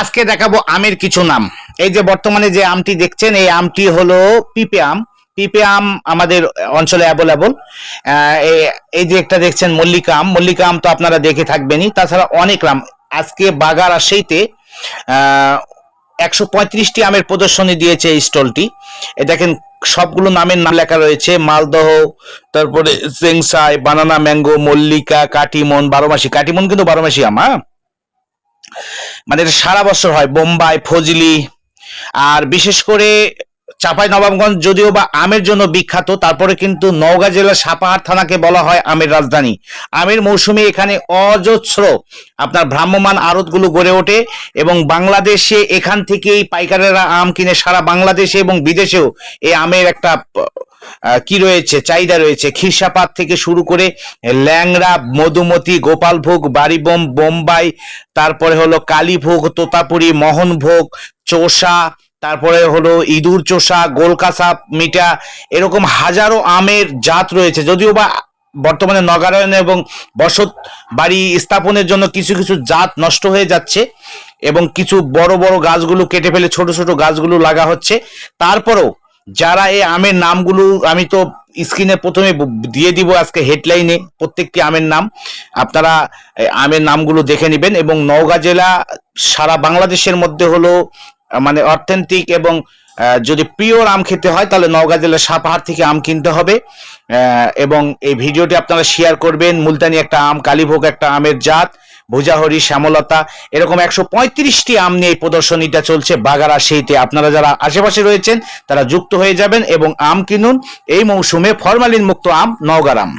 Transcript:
আজকে দেখাবো আমের কিছু নাম। এই যে বর্তমানে যে আমটি দেখছেন, এই আমটি হলো পিপে আম। পিপে আম আমাদের অঞ্চলে অ্যাভেলেবল এই যে একটা দেখছেন মল্লিকা আম। মল্লিকা আম তো আপনারা দেখে থাকবেনই। তাছাড়া অনেক আম। আজকে বাগার আশেইতে একশো পঁয়ত্রিশটি আমের প্রদর্শনী দিয়েছে এই স্টলটি। দেখেন, সবগুলো নামের নাম লেখা রয়েছে। মালদহ, তারপরে জেংসাই বানানা ম্যাঙ্গো, মল্লিকা, কাটিমন, বারোমাসি। কাটিমন কিন্তু বারোমাসি আম হ্যাঁ? মানে এটা সারা বছর হয়, বোম্বাই, ফজলি, আর বিশেষ করে চাপাই, নবাবগঞ্জ যদিও বা আমের জন্য বিখ্যাত, তারপরে কিন্তু নওগাঁ জেলার সাপাহার থানাকে বলা হয় আমের রাজধানী। আমের মৌসুমে এখানে অজস্র আপনার ভ্রাম্যমান আড়তগুলো গড়ে ওঠে এবং বাংলাদেশে এখান থেকেই পাইকারেরা আম কিনে সারা বাংলাদেশে এবং বিদেশেও এই আমের একটা কি রয়েছে? চাহিদা রয়েছে। খিরসাপাত থেকে শুরু করে ল্যাংড়া, মধুমতি, গোপালভোগ, বাড়িবোম, বোম্বাই, তারপরে হলো কালীভোগ, তোতাপুরি, মোহনভোগ, চোষা, তারপরে হলো ইঁদুর চোষা, গোলকাসা মিঠা, এরকম হাজারো আমের জাত রয়েছে। যদিও বা বর্তমানে নগরায়ন এবং বসত বাড়ি স্থাপনের জন্য কিছু কিছু জাত নষ্ট হয়ে যাচ্ছে এবং কিছু বড় বড় গাছগুলো কেটে ফেলে ছোট ছোট গাছগুলো লাগা হচ্ছে। তারপরেও যারা এই আমের নামগুলো আমি তো স্ক্রিনে প্রথমে দিয়ে দিব আজকে হেডলাইনে প্রত্যেকটি আমের নাম। আপনারা আমের নামগুলো দেখে নেবেন এবং নওগাঁ জেলা সারা বাংলাদেশের মধ্যে হলো মানে অথেন্টিক এবং যদি পিওর আম খেতে হয় তাহলে নওগাঁ জেলার সাপাহার থেকে আম কিনতে হবে। এবং এই ভিডিওটি আপনারা শেয়ার করবেন। মুলতানি একটা আম, কালীভোগ একটা আমের জাত। ভুজাহরি শ্যামলতা, এরকম একশো পঁয়ত্রিশটি আম নিয়ে এই প্রদর্শনীটা চলছে বাগারা সেইতে আপনারা যারা আশেপাশে রয়েছেন, তারা যুক্ত হয়ে যাবেন এবং আম কিনুন। এই মৌসুমে ফরমালিন মুক্ত আম, নওগার আম।